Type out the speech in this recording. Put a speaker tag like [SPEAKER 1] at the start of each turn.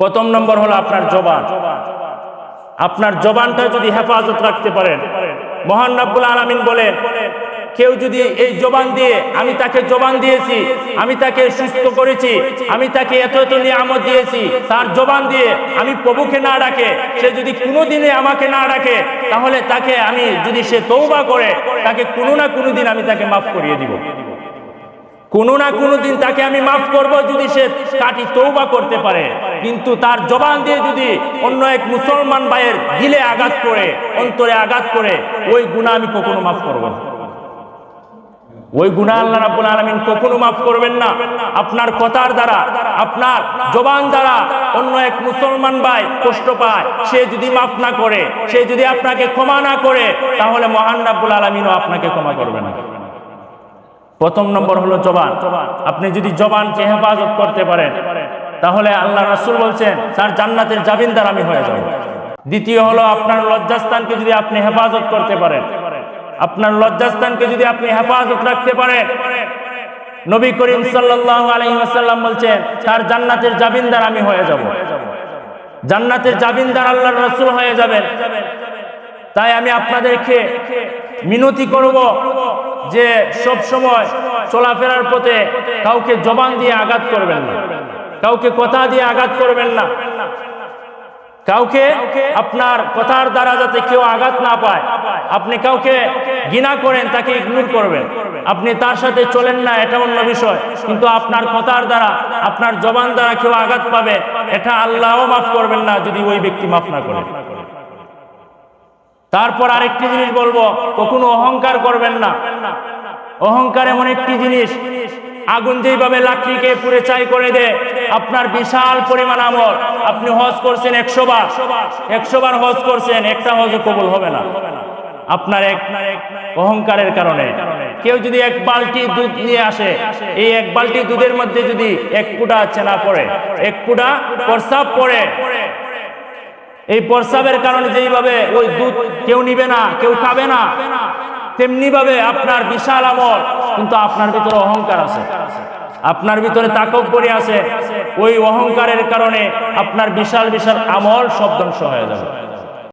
[SPEAKER 1] প্রথম নম্বর হলো আপনার জবান। আপনার জবানটা যদি হেফাজত রাখতে পারেন। মহান রাব্বুল আলামিন বলেন, কেউ যদি এই জবান দিয়ে, আমি তাকে জবান দিয়েছি, আমি তাকে সুস্থ করেছি, আমি তাকে এত এত নিয়ামত দিয়েছি, তার জবান দিয়ে আমি প্রভুকে না ডাকে, সে যদি কোনো দিনে আমাকে না ডাকে, তাহলে তাকে আমি যদি সে তৌবা করে, তাকে কোনো না কোনো দিন আমি তাকে মাফ করিয়ে দিব। কোনো না কোনো দিন তাকে আমি মাফ করব যদি সে কাটি তৌবা করতে পারে। কিন্তু তার জবান দিয়ে যদি অন্য এক মুসলমান ভাইয়ের দিলে আঘাত করে, অন্তরে আঘাত করে, ওই গুণা আমি কখনো মাফ করব না। ওই গুণা আল্লাহ রাব্বুল আলামিন কখনো মাফ করবেন না। আপনার কথার দ্বারা, আপনার জবান দ্বারা অন্য এক মুসলমান ভাই কষ্ট পায়। সে যদি মাফ না করে, সে যদি আপনাকে ক্ষমা না করে, তাহলে মহান রাব্বুল আলামিনও আপনাকে ক্ষমা করবে না। প্রথম নম্বর হলো জবান। আপনি যদি জবানকে হেফাজত করতে পারেন, তাহলে আল্লাহ রাসুল বলছেন, তার জান্নাতের জাবিনদার আমি হয়ে যাব। দ্বিতীয় হলো আপনার লজ্জাস্থানকে যদি আপনি হেফাজত করতে পারেন, আপনার লজ্জাস্থানকে যদি আপনি হেফাজত রাখতে পারেন, নবী করিম সাল্লাল্লাহু আলাইহি ওয়াসাল্লাম বলছেন, তার জান্নাতের জাবিনদার আমি হয়ে যাব। জান্নাতের জাবিনদার আল্লাহর রাসূল হয়ে যাবেন। তাই আমি আপনাদেরকে মিনতি করব যে সব সময় চলাফেরার পথে কাউকে জবান দিয়ে আঘাত করবেন না। কাউকে কথা দিয়ে আঘাত করবেন না। কাউকে আপনার কথার দ্বারা যাতে কেউ আঘাত না পায়, আপনি কাউকে ঘৃণা করেন তাকে ইগনোর করবেন। আপনি তার সাথে চলেন না, এটা অন্য বিষয়। কিন্তু আপনার কথার দ্বারা, আপনার জবান দ্বারা কেউ আঘাত পাবে, এটা আল্লাহও মাফ করবেন না যদি ওই ব্যক্তি মাফ না করে। তারপর আরেকটি জিনিস বলব, কখনো অহংকার করবেন না। অহংকার এমন একটি জিনিস, আগুন যেইভাবে লাকড়িকে পুড়ে চাই করে দে আপনার বিশাল পরিমাণ আমল। আপনি হজ করছেন একশো বার একশো বার হজ করছেন, একটা হজ কবুল হবে না। আপনার এক অহংকারের কারণে। কেউ যদি এক বালতি দুধ নিয়ে আসে, এই এক বালতি দুধের মধ্যে যদি এক কুটা চেনা পড়ে, এক কুটা প্রস্রাব পড়ে এই প্রস্রাবের কারণে যেইভাবে ওই দুধ কেউ নিবে না, কেউ খাবে না তেমনি ভাবে আপনার বিশাল আমল, কিন্তু আপনার ভিতরে অহংকার আছে। আপনার ভিতরে তাকব্বরি আছে। ওই অহংকারের কারণে আপনার বিশাল বিশাল আমল সব ধ্বংস হয়ে যাবে।